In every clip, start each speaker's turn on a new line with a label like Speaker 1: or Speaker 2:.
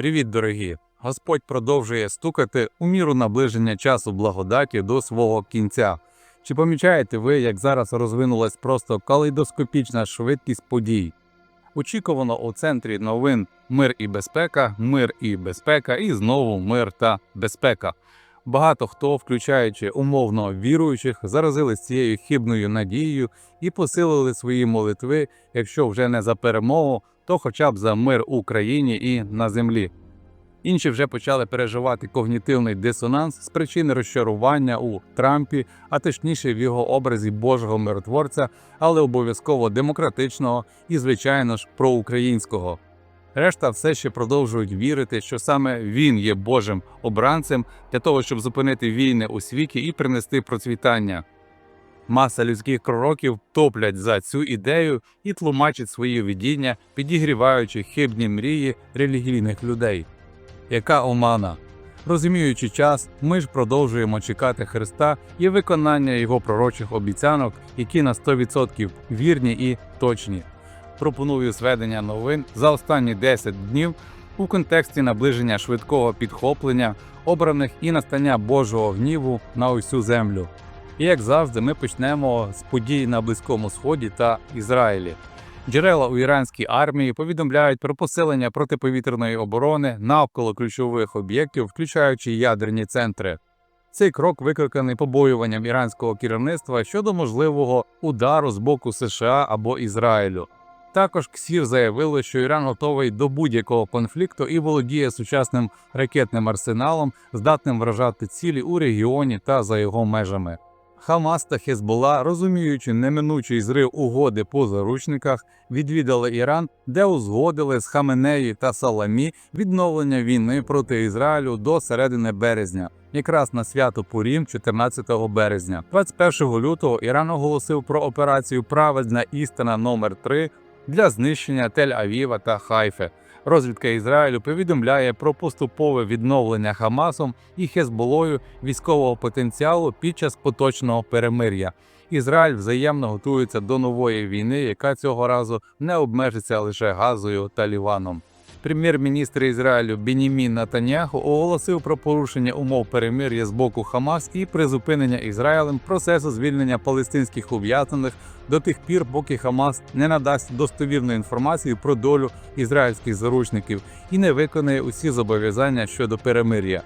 Speaker 1: Привіт, дорогі! Господь продовжує стукати у міру наближення часу благодаті до свого кінця. Чи помічаєте ви, як зараз розвинулась просто калейдоскопічна швидкість подій? Очікувано у центрі новин мир і безпека, мир і безпека, і знову мир та безпека. Багато хто, включаючи умовно віруючих, заразились цією хибною надією і посилили свої молитви, якщо вже не за перемогу, то хоча б за мир у країні і на землі. Інші вже почали переживати когнітивний дисонанс з причини розчарування у Трампі, а точніше в його образі Божого миротворця, але обов'язково демократичного і, звичайно ж, проукраїнського. Решта все ще продовжують вірити, що саме він є Божим обранцем для того, щоб зупинити війни у світі і принести процвітання. Маса людських пророків топлять за цю ідею і тлумачать свої видіння, підігріваючи хибні мрії релігійних людей. Яка омана? Розуміючи час, ми ж продовжуємо чекати Христа і виконання його пророчих обіцянок, які на 100% вірні і точні. Пропоную зведення новин за останні 10 днів у контексті наближення швидкого підхоплення обраних і настання Божого гніву на усю землю. І як завжди, ми почнемо з подій на Близькому Сході та Ізраїлі. Джерела у іранській армії повідомляють про посилення протиповітряної оборони навколо ключових об'єктів, включаючи ядерні центри. Цей крок викликаний побоюванням іранського керівництва щодо можливого удару з боку США або Ізраїлю. Також КСІР заявило, що Іран готовий до будь-якого конфлікту і володіє сучасним ракетним арсеналом, здатним вражати цілі у регіоні та за його межами. Хамас та Хезбола, розуміючи неминучий зрив угоди по заручниках, відвідали Іран, де узгодили з Хаменеї та Саламі відновлення війни проти Ізраїлю до середини березня, якраз на свято Пурім 14 березня. 21 лютого Іран оголосив про операцію Праведна істина номер 3 для знищення Тель-Авіва та Хайфи. Розвідка Ізраїлю повідомляє про поступове відновлення Хамасом і Хезболою військового потенціалу під час поточного перемир'я. Ізраїль взаємно готується до нової війни, яка цього разу не обмежиться лише Газою та Ліваном. Прем'єр-міністр Ізраїлю Бенімін Натаняху оголосив про порушення умов перемир'я з боку Хамас і призупинення Ізраїлем процесу звільнення палестинських ув'язнених до тих пір, поки Хамас не надасть достовірну інформацію про долю ізраїльських заручників і не виконає усі зобов'язання щодо перемир'я.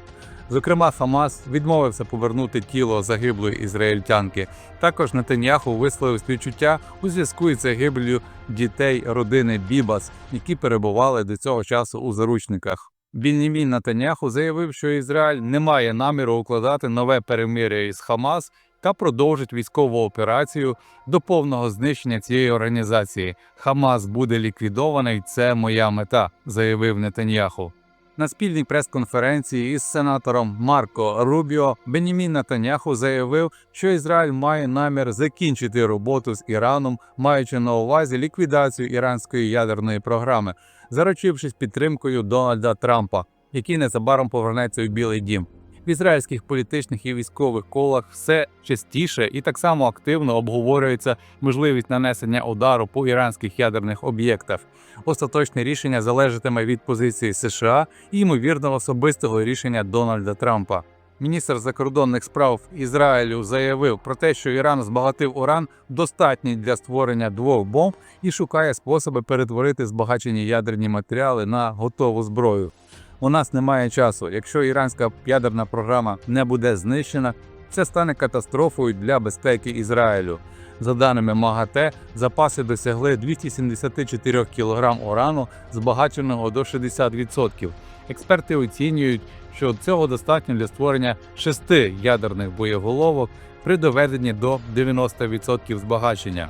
Speaker 1: Зокрема, Хамас відмовився повернути тіло загиблої ізраїльтянки. Також Нетаньяху висловив співчуття у зв'язку із загиблю дітей родини Бібас, які перебували до цього часу у заручниках. Бінімін Натаняху заявив, що Ізраїль не має наміру укладати нове перемир'я із Хамас та продовжить військову операцію до повного знищення цієї організації. Хамас буде ліквідований. Це моя мета, заявив Нетаньяху. На спільній прес-конференції із сенатором Марко Рубіо Бенімін Натаняху заявив, що Ізраїль має намір закінчити роботу з Іраном, маючи на увазі ліквідацію іранської ядерної програми, заручившись підтримкою Дональда Трампа, який незабаром повернеться у Білий Дім. В ізраїльських політичних і військових колах все частіше і так само активно обговорюється можливість нанесення удару по іранських ядерних об'єктах. Остаточне рішення залежатиме від позиції США і ймовірно особистого рішення Дональда Трампа. Міністр закордонних справ Ізраїлю заявив про те, що Іран збагатив уран достатній для створення двох бомб і шукає способи перетворити збагачені ядерні матеріали на готову зброю. У нас немає часу. Якщо іранська ядерна програма не буде знищена, це стане катастрофою для безпеки Ізраїлю. За даними МАГАТЕ, запаси досягли 274 кг урану, збагаченого до 60%. Експерти оцінюють, що цього достатньо для створення шести ядерних боєголовок при доведенні до 90% збагачення.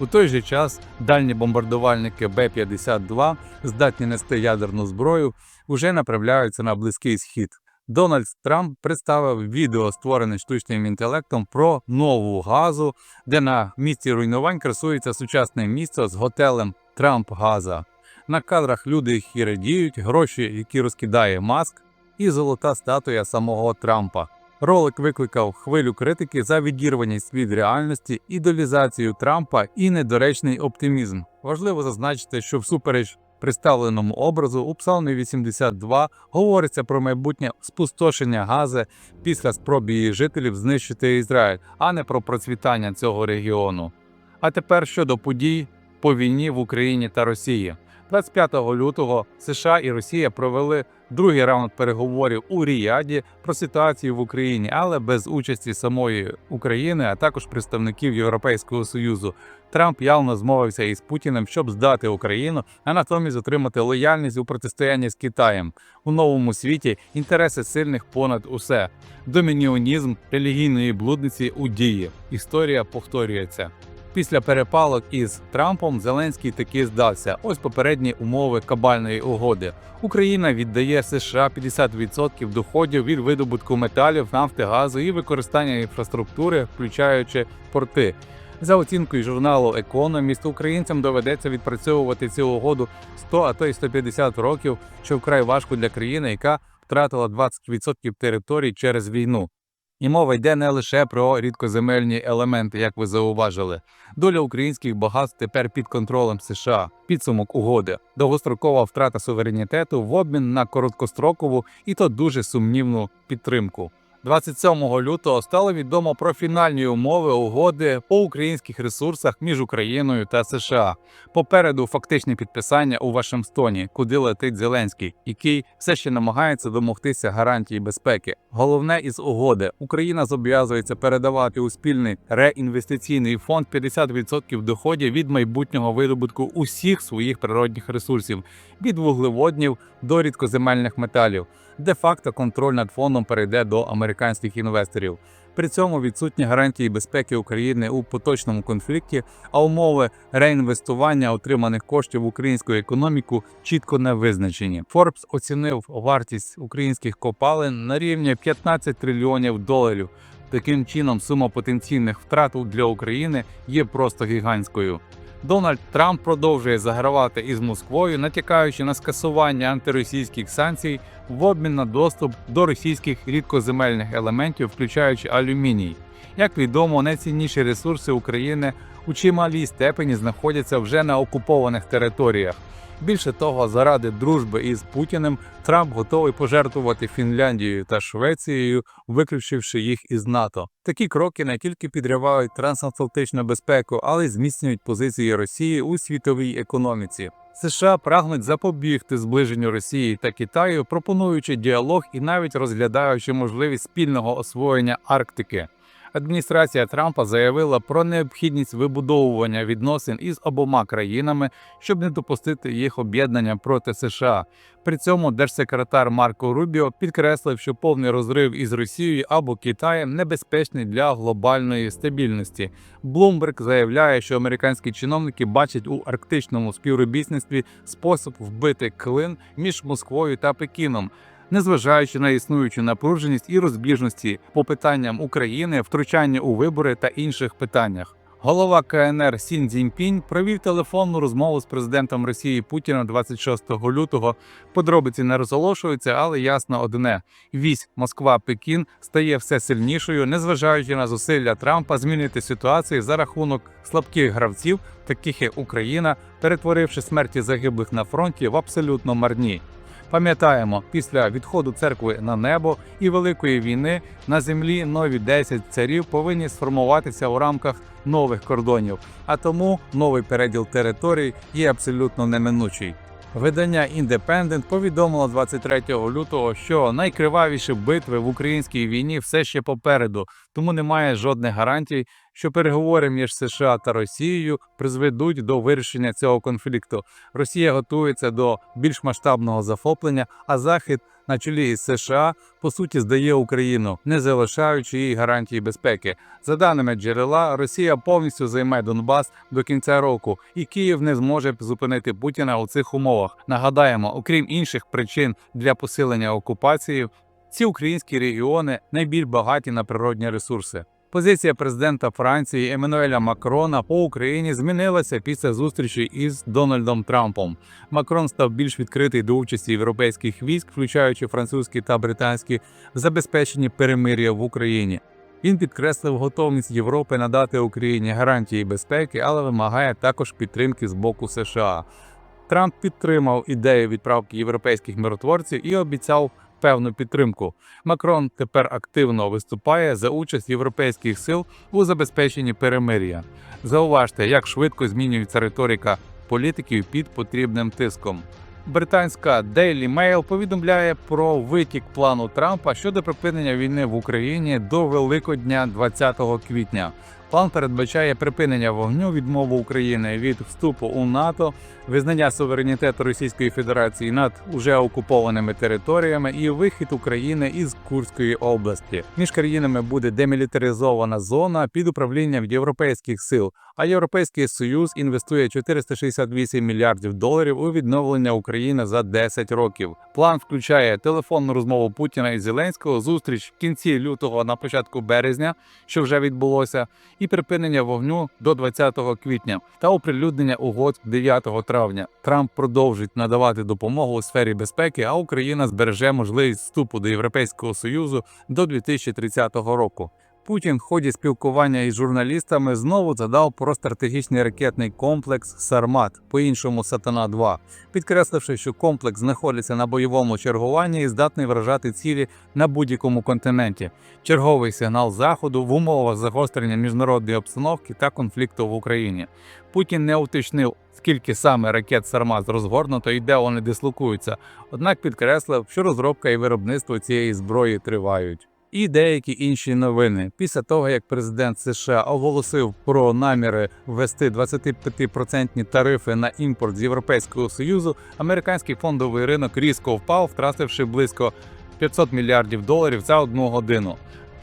Speaker 1: У той же час дальні бомбардувальники Б-52, здатні нести ядерну зброю, вже направляються на близький схід. Дональд Трамп представив відео, створене штучним інтелектом, про нову газу, де на місці руйнувань красується сучасне місце з готелем Трамп Газа. На кадрах люди які радіють, гроші, які розкидає маск, і золота статуя самого Трампа. Ролик викликав хвилю критики за відірваність від реальності, ідолізацію Трампа і недоречний оптимізм. Важливо зазначити, що всупереч представленому образу у Псалмі 82 говориться про майбутнє спустошення Гази після спроб її жителів знищити Ізраїль, а не про процвітання цього регіону. А тепер щодо подій по війні в Україні та Росії. 25 лютого США і Росія провели другий раунд переговорів у Ріяді про ситуацію в Україні, але без участі самої України, а також представників Європейського союзу. Трамп явно змовився із Путіним, щоб здати Україну, а натомість отримати лояльність у протистоянні з Китаєм у новому світі. Інтереси сильних понад усе. Домініонізм релігійної блудниці у дії. Історія повторюється. Після перепалок із Трампом Зеленський таки здався. Ось попередні умови кабальної угоди. Україна віддає США 50% доходів від видобутку металів, нафти, газу і використання інфраструктури, включаючи порти. За оцінкою журналу Економіст, українцям доведеться відпрацьовувати цю угоду 100, а то й 150 років, що вкрай важко для країни, яка втратила 20% територій через війну. І мова йде не лише про рідкоземельні елементи, як ви зауважили. Доля українських багатств тепер під контролем США. Підсумок угоди, довгострокова втрата суверенітету в обмін на короткострокову і то дуже сумнівну підтримку. 27 лютого стало відомо про фінальні умови угоди по українських ресурсах між Україною та США. Попереду фактичне підписання у Вашингтоні, куди летить Зеленський, який все ще намагається домогтися гарантії безпеки. Головне із угоди Україна зобов'язується передавати у спільний реінвестиційний фонд 50% доходів від майбутнього видобутку усіх своїх природних ресурсів від вуглеводнів до рідкоземельних металів. Де-факто контроль над фондом перейде до американських інвесторів. При цьому відсутні гарантії безпеки України у поточному конфлікті, а умови реінвестування отриманих коштів в українську економіку чітко не визначені. Forbes оцінив вартість українських копалин на рівні 15 трильйонів доларів. Таким чином, сума потенційних втрат для України є просто гігантською. Дональд Трамп продовжує загравати із Москвою, натякаючи на скасування антиросійських санкцій в обмін на доступ до російських рідкоземельних елементів, включаючи алюміній. Як відомо, найцінніші ресурси України у чималій степені знаходяться вже на окупованих територіях. Більше того, заради дружби із Путіним Трамп готовий пожертвувати Фінляндією та Швецією, виключивши їх із НАТО. Такі кроки не тільки підривають трансатлантичну безпеку, але й зміцнюють позиції Росії у світовій економіці. США прагнуть запобігти зближенню Росії та Китаю, пропонуючи діалог і навіть розглядаючи можливість спільного освоєння Арктики. Адміністрація Трампа заявила про необхідність вибудовування відносин із обома країнами, щоб не допустити їх об'єднання проти США. При цьому держсекретар Марко Рубіо підкреслив, що повний розрив із Росією або Китаєм небезпечний для глобальної стабільності. Блумберг заявляє, що американські чиновники бачать у арктичному співробітництві спосіб вбити клин між Москвою та Пекіном незважаючи на існуючу напруженість і розбіжності по питанням України, втручання у вибори та інших питаннях. Голова КНР Сін Цзіньпінь провів телефонну розмову з президентом Росії Путіна 26 лютого. Подробиці не розголошуються, але ясно одне: вісь Москва-Пекін стає все сильнішою, незважаючи на зусилля Трампа змінити ситуацію за рахунок слабких гравців, таких як Україна, перетворивши смерті загиблих на фронті в абсолютно марні. Пам'ятаємо, після відходу церкви на небо і великої війни на землі нові 10 царів повинні сформуватися у рамках нових кордонів. А тому новий переділ територій є абсолютно неминучий. Видання Independent повідомило 23 лютого, що найкривавіші битви в українській війні все ще попереду, тому немає жодних гарантій, що переговори між США та Росією призведуть до вирішення цього конфлікту. Росія готується до більш масштабного захоплення, а Захід на чолі із США по суті здає Україну, не залишаючи їй гарантії безпеки. За даними джерела, Росія повністю займе Донбас до кінця року, і Київ не зможе зупинити Путіна у цих умовах. Нагадаємо, окрім інших причин для посилення окупації, ці українські регіони найбільш багаті на природні ресурси. Позиція президента Франції Еммануеля Макрона по Україні змінилася після зустрічі із Дональдом Трампом. Макрон став більш відкритий до участі європейських військ, включаючи французькі та британські, в забезпеченні перемир'я в Україні. Він підкреслив готовність Європи надати Україні гарантії безпеки, але вимагає також підтримки з боку США. Трамп підтримав ідею відправки європейських миротворців і обіцяв певну підтримку. Макрон тепер активно виступає за участь європейських сил у забезпеченні перемир'я. Зауважте, як швидко змінюється риторика політиків під потрібним тиском. Британська Daily Mail повідомляє про витік плану Трампа щодо припинення війни в Україні до Великодня 20 квітня. План передбачає припинення вогню, відмову України від вступу у НАТО, визнання суверенітету Російської Федерації над уже окупованими територіями і вихід України із Курської області. Між країнами буде демілітаризована зона під управлінням європейських сил. А Європейський Союз інвестує 468 мільярдів доларів у відновлення України за 10 років. План включає телефонну розмову Путіна і Зеленського, зустріч в кінці лютого на початку березня, що вже відбулося, припинення вогню до 20 квітня та оприлюднення угод 9 травня. Трамп продовжить надавати допомогу у сфері безпеки, а Україна збереже можливість вступу до Європейського союзу до 2030 року. Путін в ході спілкування із журналістами знову згадав про стратегічний ракетний комплекс Сармат, по-іншому Сатана 2 підкресливши, що комплекс знаходиться на бойовому чергуванні і здатний вражати цілі на будь-якому континенті. Черговий сигнал заходу в умовах загострення міжнародної обстановки та конфлікту в Україні. Путін не уточнив, скільки саме ракет Сармат розгорнуто і де вони дислокуються, однак підкреслив, що розробка і виробництво цієї зброї тривають. І деякі інші новини після того, як президент США оголосив про наміри ввести 25% тарифи на імпорт з Європейського союзу, американський фондовий ринок різко впав, втративши близько 500 мільярдів доларів за одну годину.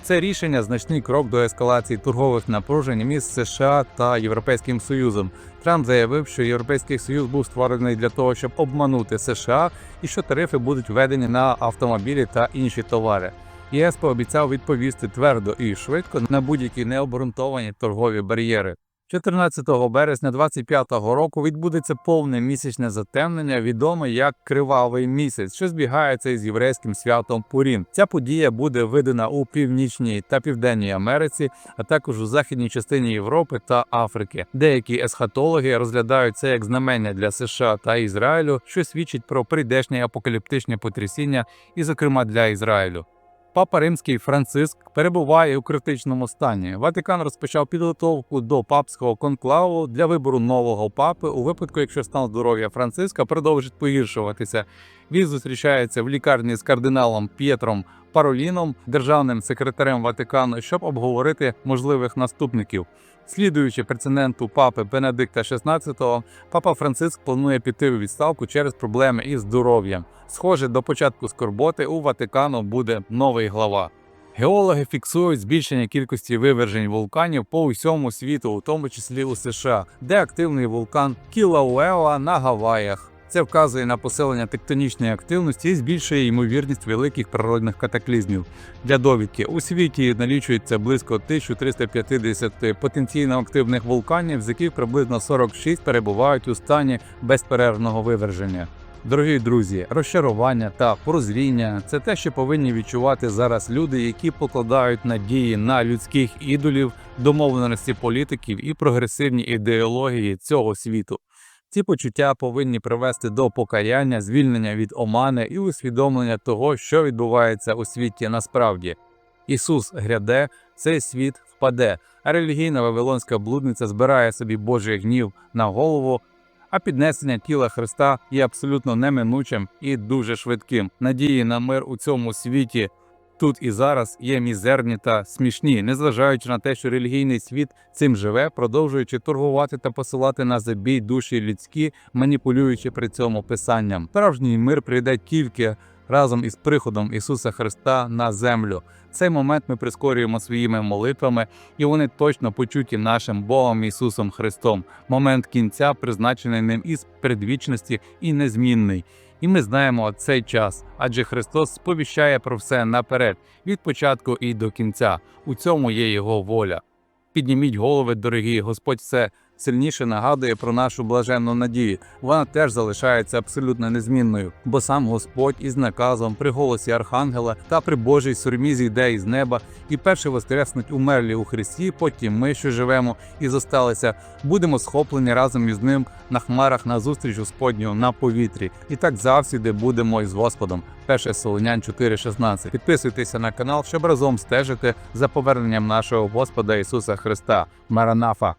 Speaker 1: Це рішення значний крок до ескалації торгових напружень між США та Європейським Союзом. Трамп заявив, що Європейський Союз був створений для того, щоб обманути США, і що тарифи будуть введені на автомобілі та інші товари. ЄС пообіцяв відповісти твердо і швидко на будь-які необґрунтовані торгові бар'єри. 14 березня 2025 року відбудеться повне місячне затемнення, відоме як Кривавий місяць, що збігається із єврейським святом Пурім. Ця подія буде видана у північній та південній Америці, а також у західній частині Європи та Африки. Деякі есхатологи розглядають це як знамення для США та Ізраїлю, що свідчить про прийдешнє апокаліптичне потрясіння, і, зокрема, для Ізраїлю. Папа Римський Франциск перебуває у критичному стані. Ватикан розпочав підготовку до папського конклаву для вибору нового папи у випадку, якщо стан здоров'я Франциска продовжить погіршуватися. Він зустрічається в лікарні з кардиналом П'єтром Пароліном, державним секретарем Ватикану, щоб обговорити можливих наступників. Слідуючи прецеденту папи Бенедикта XVI, папа Франциск планує піти у відставку через проблеми із здоров'ям. Схоже, до початку скорботи у Ватикану буде новий глава. Геологи фіксують збільшення кількості вивержень вулканів по усьому світу, у тому числі у США, де активний вулкан Кілауеа на Гаваях. Це вказує на посилення тектонічної активності і збільшує ймовірність великих природних катаклізмів. Для довідки у світі налічується близько 1350 потенційно активних вулканів, з яких приблизно 46 перебувають у стані безперервного виверження. Дорогі друзі, розчарування та прозріння це те, що повинні відчувати зараз люди, які покладають надії на людських ідолів, домовленості політиків і прогресивні ідеології цього світу. Ці почуття повинні привести до покаяння, звільнення від омани і усвідомлення того, що відбувається у світі насправді. Ісус гряде, цей світ впаде, а релігійна вавилонська блудниця збирає собі Божий гнів на голову. А піднесення тіла Христа є абсолютно неминучим і дуже швидким. Надії на мир у цьому світі тут і зараз є мізерні та смішні, незважаючи на те, що релігійний світ цим живе, продовжуючи торгувати та посилати на забій душі людські, маніпулюючи при цьому писанням. Справжній мир прийде тільки разом із приходом Ісуса Христа на землю. Цей момент ми прискорюємо своїми молитвами, і вони точно почуті нашим Богом Ісусом Христом. Момент кінця призначений ним із передвічності і незмінний. І ми знаємо цей час, адже Христос сповіщає про все наперед, від початку і до кінця. У цьому є Його воля. Підніміть голови, дорогі, Господь все сильніше нагадує про нашу блаженну надію. Вона теж залишається абсолютно незмінною, бо сам Господь із наказом при голосі Архангела та при Божій сурмі зійде із неба, і перше воскреснуть умерлі у Христі. Потім ми, що живемо і зосталися, будемо схоплені разом із ним на хмарах на зустріч Господню на повітрі. І так завсіди будемо із Господом. 1 Солонян 4.16. Підписуйтеся на канал, щоб разом стежити за поверненням нашого Господа Ісуса Христа. Маранафа!